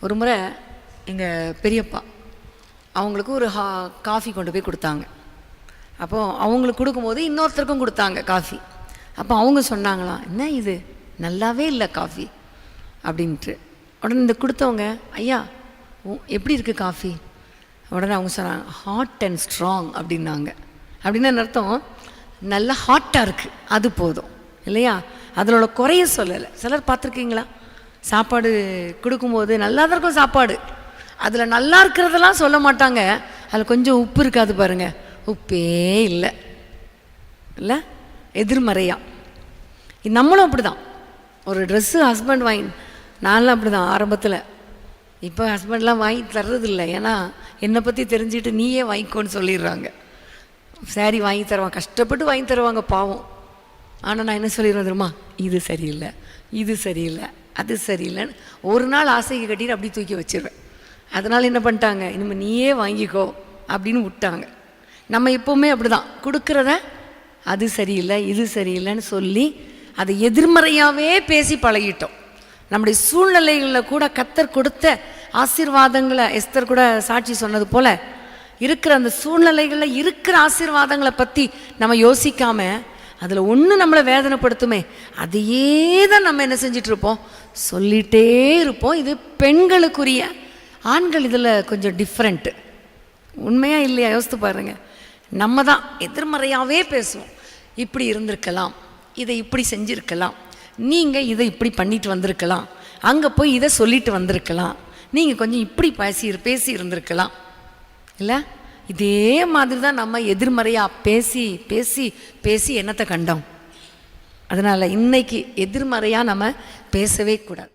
ஒரு முறை எங்கள் பெரியப்பா அவங்களுக்கு ஒரு ஹா காஃபி கொண்டு போய் கொடுத்தாங்க. அப்போது அவங்களுக்கு கொடுக்கும்போது இன்னொருத்தருக்கும் கொடுத்தாங்க காஃபி. அப்போ அவங்க சொன்னாங்களாம் என்ன இது? நல்லாவே இல்லை காஃபி. அப்படின்ட்டு. உடனே இந்த கொடுத்தவங்க ஐயா எப்படி இருக்குது காஃபி? உடனே அவங்க சொன்னாங்க ஹாட் அண்ட் ஸ்ட்ராங் அப்படின்னாங்க. அப்படின்னு அர்த்தம்? நல்லா ஹாட்டாக இருக்குது அது போதும். இல்லையா? அதனோட குறைய சொல்லலை. சிலர் பார்த்துருக்கீங்களா? சாப்பாடு கொடுக்கும்போது நல்லா தான் இருக்கும் சாப்பாடு. அதில் நல்லா இருக்கிறதெல்லாம் சொல்ல மாட்டாங்க. அதில் கொஞ்சம் உப்பு இருக்காது பாருங்கள் உப்பே இல்லை. இல்லை? எதிர்மறையா. நம்மளும் அப்படி தான் ஒரு ட்ரெஸ்ஸு ஹஸ்பண்ட் வாங்கி நான்லாம் அப்படி தான் ஆரம்பத்தில். இப்போ ஹஸ்பண்ட்லாம் வாங்கி தர்றதில்லை. ஏன்னா என்னை பற்றி தெரிஞ்சுட்டு நீயே வாங்கிக்கோன்னு சொல்லிடுறாங்க. சாரி வாங்கி தருவாங்க. கஷ்டப்பட்டு வாங்கி தருவாங்க பாவம். ஆனால் நான் என்ன சொல்லிடுவேன் தெரியுமா? இது சரியில்லை. இது சரியில்லை. அது சரியில்லைன்னு ஒரு நாள் ஆசைக்கு கட்டிட்டு அப்படி தூக்கி வச்சிருவேன் அதனால் என்ன பண்ணிட்டாங்க? இனிமேல் நீயே வாங்கிக்கோ அப்படின்னு விட்டாங்க. நம்ம எப்போவுமே அப்படி தான் கொடுக்குறத அது சரியில்லை இது சரியில்லைன்னு சொல்லி அதை எதிர்மறையாகவே பேசி பழகிட்டோம். நம்முடைய சூழ்நிலைகளில் கூட கத்தர் கொடுத்த ஆசீர்வாதங்களை எஸ்தர் கூட சாட்சி சொன்னது போல இருக்கிற அந்த சூழ்நிலைகளில் இருக்கிற ஆசீர்வாதங்களை பற்றி நம்ம யோசிக்காமல் அதில் ஒன்று நம்மளை வேதனைப்படுத்துமே அதையே தான் நம்ம என்ன செஞ்சிட்ருப்போம் சொல்லிகிட்டே இருப்போம். இது பெண்களுக்குரிய ஆண்கள் இதில் கொஞ்சம் டிஃப்ரெண்ட்டு உண்மையாக இல்லையா? யோசித்து பாருங்கள் நம்ம தான் எதிர்மறையாகவே பேசுவோம். இப்படி இருந்திருக்கலாம். இதை இப்படி செஞ்சுருக்கலாம். நீங்கள் இதை இப்படி பண்ணிட்டு வந்திருக்கலாம். அங்கே போய் இதை சொல்லிட்டு வந்திருக்கலாம். நீங்கள் கொஞ்சம் இப்படி பேசி பேசி இருந்திருக்கலாம். இல்லை? இதே மாதிரி தான் நம்ம எதிர்மறையாக பேசி பேசி பேசி என்னத்தை கண்டோம்? அதனால் இன்னைக்கு எதிர்மறையாக நம்ம பேசவே கூடாது.